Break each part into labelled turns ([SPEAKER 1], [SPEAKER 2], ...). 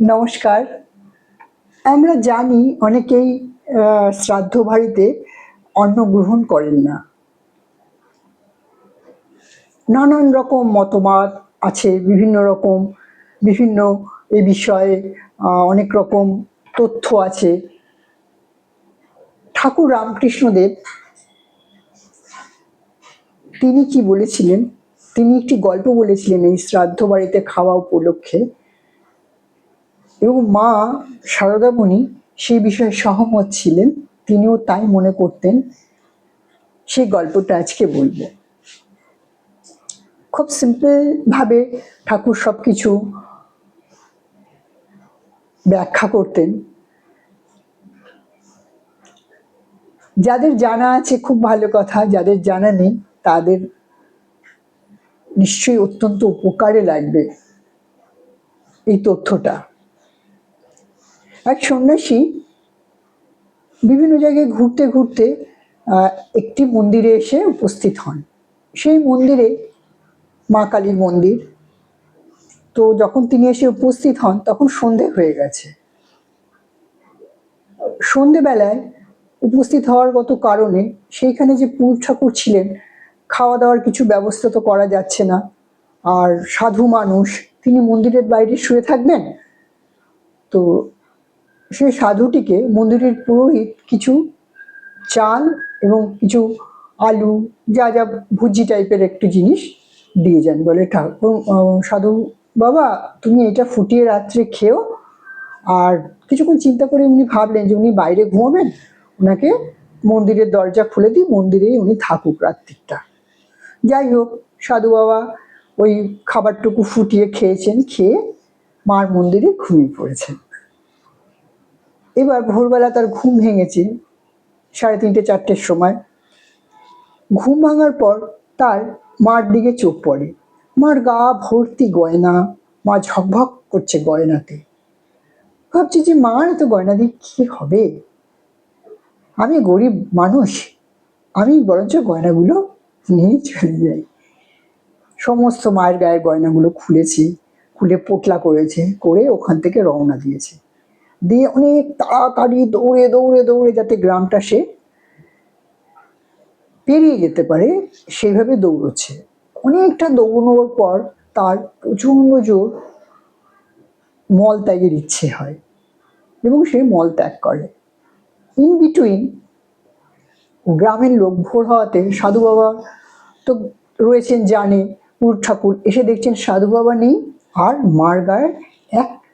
[SPEAKER 1] নমস্কার। আমরা জানি অনেকেই শ্রাদ্ধ বাড়িতে অন্ন গ্রহণ করেন না। নানান রকম মতবাদ আছে, বিভিন্ন রকম, বিভিন্ন এ বিষয়ে অনেক রকম তথ্য আছে। ঠাকুর রামকৃষ্ণদেব তিনি কি বলেছিলেন? তিনি একটি গল্প বলেছিলেন এই শ্রাদ্ধ বাড়িতে খাওয়া উপলক্ষে। এবং মা সারদামণি সেই বিষয়ে সহমত ছিলেন, তিনিও তাই মনে করতেন। সেই গল্পটা আজকে বলব। খুব সিম্পল ভাবে ঠাকুর সব কিছু ব্যাখ্যা করতেন। যাদের জানা আছে খুব ভালো কথা, যাদের জানা নেই তাদের নিশ্চয়ই অত্যন্ত উপকারে লাগবে এই তথ্যটা। এক সন্ন্যাসী বিভিন্ন জায়গায় ঘুরতে ঘুরতে একটি মন্দিরে এসে উপস্থিত হন। সেই মন্দিরে মা কালীর মন্দির। তো যখন তিনি এসে উপস্থিত হন, তখন সন্ধে হয়ে গেছে। সন্ধেবেলায় উপস্থিত হওয়ার গত কারণে সেইখানে যে পুর ঠাকুর ছিলেন খাওয়া দাওয়ার কিছু ব্যবস্থা তো করা যাচ্ছে না। আর সাধু মানুষ, তিনি মন্দিরের বাইরে শুয়ে থাকবেন? তো সেই সাধুটিকে মন্দিরের পুরোহিত কিছু চাল এবং কিছু আলু, যা যা ভুজি টাইপের একটু জিনিস দিয়ে যান। বলে, ঠাকুর সাধু বাবা, তুমি এটা ফুটিয়ে রাত্রে খেও। আর কিছুক্ষণ চিন্তা করে উনি ভাবলেন যে উনি বাইরে ঘুমাবেন ওনাকে মন্দিরের দরজা খুলে দিই মন্দিরেই উনি থাকুক রাত্রিটা। যাই হোক, সাধু বাবা ওই খাবারটুকু ফুটিয়ে খেয়েছেন, খেয়ে মার মন্দিরে ঘুমিয়ে পড়েছেন। এবার ভোরবেলা তার ঘুম ভেঙেছে সাড়ে তিনটে, চারটের সময়। ঘুম ভাঙার পর তার মার দিকে চোখ পড়ে। মার গা ভর্তি গয়না, মা ঝকভক করছে গয়নাতে। ভাবছি যে মার এত গয়না দিয়ে কী হবে? আমি গরিব মানুষ, আমি বরঞ্চ গয়নাগুলো নিয়ে চলে যাই। সমস্ত মায়ের গায়ের গয়নাগুলো খুলেছি, খুলে পোটলা করেছে, করে ওখান থেকে রওনা দিয়েছে। দিয়ে অনেক তাড়াতাড়ি দৌড়ে দৌড়ে দৌড়ে যাতে গ্রামটা সে পেরিয়ে যেতে পারে সেইভাবে দৌড়চ্ছে। অনেকটা দৌড়নোর পর তার প্রচণ্ড জোর মল ত্যাগের ইচ্ছে হয় এবং সে মল ত্যাগ করে। ইন বিটুইন গ্রামের লোক ভোর হওয়াতে সাধু বাবা তো রয়েছেন জানে পুর ঠাকুর এসে দেখছেন সাধু বাবা নেই, আর মার গায়ে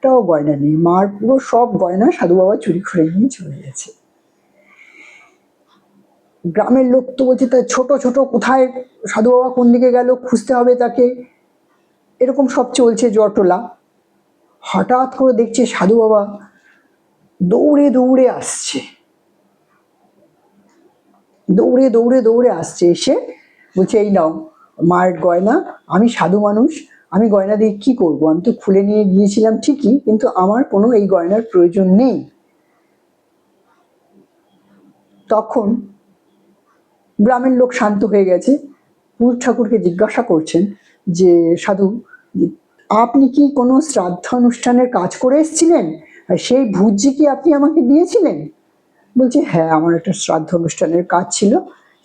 [SPEAKER 1] একটাও গয়না নেই। মার পুরো সব গয়না সাধু বাবা চুরি করে নিয়ে চলে গেছে। গ্রামের লোক তো বলছে তার ছোট ছোট, কোথায়? সাধু বাবা কোন দিকে গেল? খুঁজতে হবে তাকে। এরকম সব চলছে জটলা। হঠাৎ করে দেখছে সাধু বাবা দৌড়ে দৌড়ে আসছে। দৌড়ে দৌড়ে দৌড়ে আসছে। এসে বলছে, এই নাও, মায়ের গয়না, আমি সাধু মানুষ আমি গয়না দিয়ে কি করব? আমি তো খুলে নিয়ে গিয়েছিলাম ঠিকই, কিন্তু আমার কোনো এই গয়নার প্রয়োজন নেই। তখন গ্রামের লোক শান্ত হয়ে গেছে। পুর ঠাকুরকে জিজ্ঞাসা করছেন যে, সাধু আপনি কি কোনো শ্রাদ্ধানুষ্ঠানের কাজ করে এসেছিলেন? আর সেই ভুজি কি আপনি আমাকে দিয়েছিলেন? বলছে হ্যাঁ আমার একটা শ্রাদ্ধ অনুষ্ঠানের কাজ ছিল,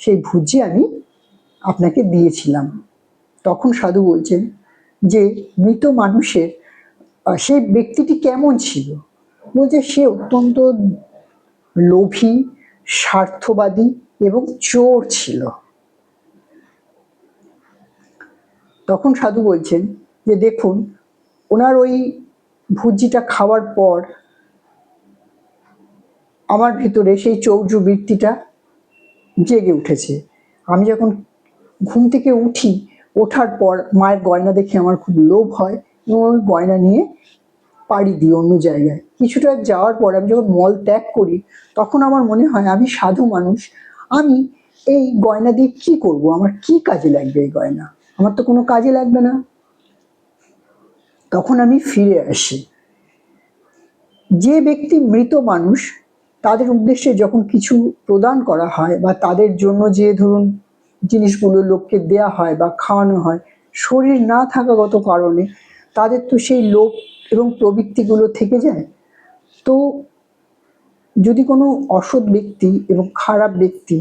[SPEAKER 1] সেই ভুজি আমি আপনাকে দিয়েছিলাম। তখন সাধু বলছেন যে মৃত মানুষের সেই ব্যক্তিটি কেমন ছিল? বলছে সে অত্যন্ত লোভী, স্বার্থবাদী এবং চোর ছিল। তখন সাধু বলছেন যে, দেখুন, ওনার ওই ভুজিটা খাওয়ার পর আমার ভিতরে সেই চৌর্য বৃত্তিটা জেগে উঠেছে। আমি যখন ঘুম থেকে উঠি ওঠার পর মায়ের গয়না দেখে আমার খুব লোভ হয় এবং আমি গয়না নিয়ে পাড়ি দিই অন্য জায়গায়। কিছুটা যাওয়ার পর আমি যখন মল ত্যাগ করি, তখন আমার মনে হয় আমি সাধু মানুষ। আমি এই গয়না দিয়ে কি করব? আমার কি কাজে লাগবে এই গয়না? আমার তো কোনো কাজে লাগবে না। তখন আমি ফিরে আসি। যে ব্যক্তি মৃত মানুষ, তাদের উদ্দেশ্যে যখন কিছু প্রদান করা হয় বা তাদের জন্য যে ধরুন জিনিসগুলো লোককে দেয়া হয় বা খাওয়ানো হয়, শরীর না থাকাগত কারণে তাদের তো সেই লোভ এবং প্রবৃত্তিগুলো থেকে যায়। তো যদি কোনো অসৎ ব্যক্তি এবং খারাপ ব্যক্তি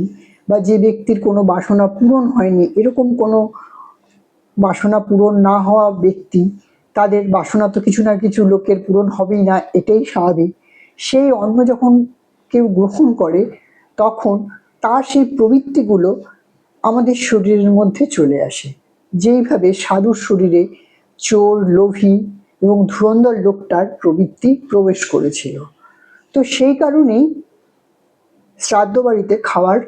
[SPEAKER 1] বা যে ব্যক্তির কোনো বাসনা পূরণ হয়নি, এরকম কোনো বাসনা পূরণ না হওয়া ব্যক্তি, তাদের বাসনা তো কিছু না কিছু লোকের পূরণ হবেই না, এটাই স্বাভাবিক। সেই অন্ন যখন কেউ গ্রহণ করে, তখন তার সেই প্রবৃত্তিগুলো আমাদের শরীরের মধ্যে চলে আসে। যেইভাবে সাধুর শরীরে চোর, লোভী এবং ধুরন্ধর লোকটার প্রবৃত্তি প্রবেশ করেছিল। তো সেই কারণেই শ্রাদ্ধ বাড়িতে খাওয়ার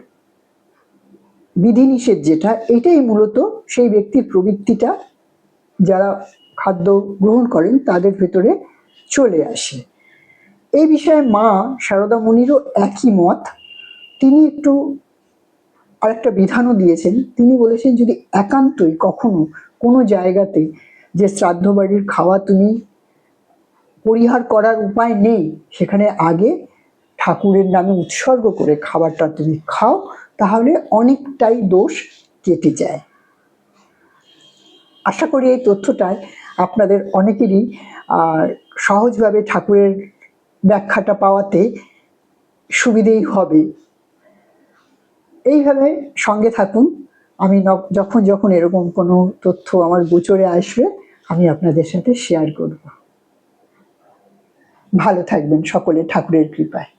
[SPEAKER 1] বিধিনিষেধ যেটা, এটাই মূলত সেই ব্যক্তির প্রবৃত্তিটা যারা খাদ্য গ্রহণ করেন তাদের ভেতরে চলে আসে। এই বিষয়ে মা সারদা মুনিরও একই মত। তিনি একটু আরেকটা বিধানও দিয়েছেন। তিনি বলেছেন, যদি একান্তই কখনো কোনো জায়গাতে যে শ্রাদ্ধ বাড়ির খাওয়া তুমি পরিহার করার উপায় নেই, সেখানে আগে ঠাকুরের নামে উৎসর্গ করে খাবারটা তুমি খাও, তাহলে অনেকটাই দোষ কেটে যায়। আশা করি এই তথ্যটায় আপনাদের অনেকেরই সহজভাবে ঠাকুরের ব্যাখ্যাটা পাওয়াতে সুবিধেই হবে। এইভাবে সঙ্গে থাকুন। আমি যখন যখন এরকম কোনো তথ্য আমার গোচরে আসবে, আমি আপনাদের সাথে শেয়ার করব। ভালো থাকবেন সকলে ঠাকুরের কৃপায়।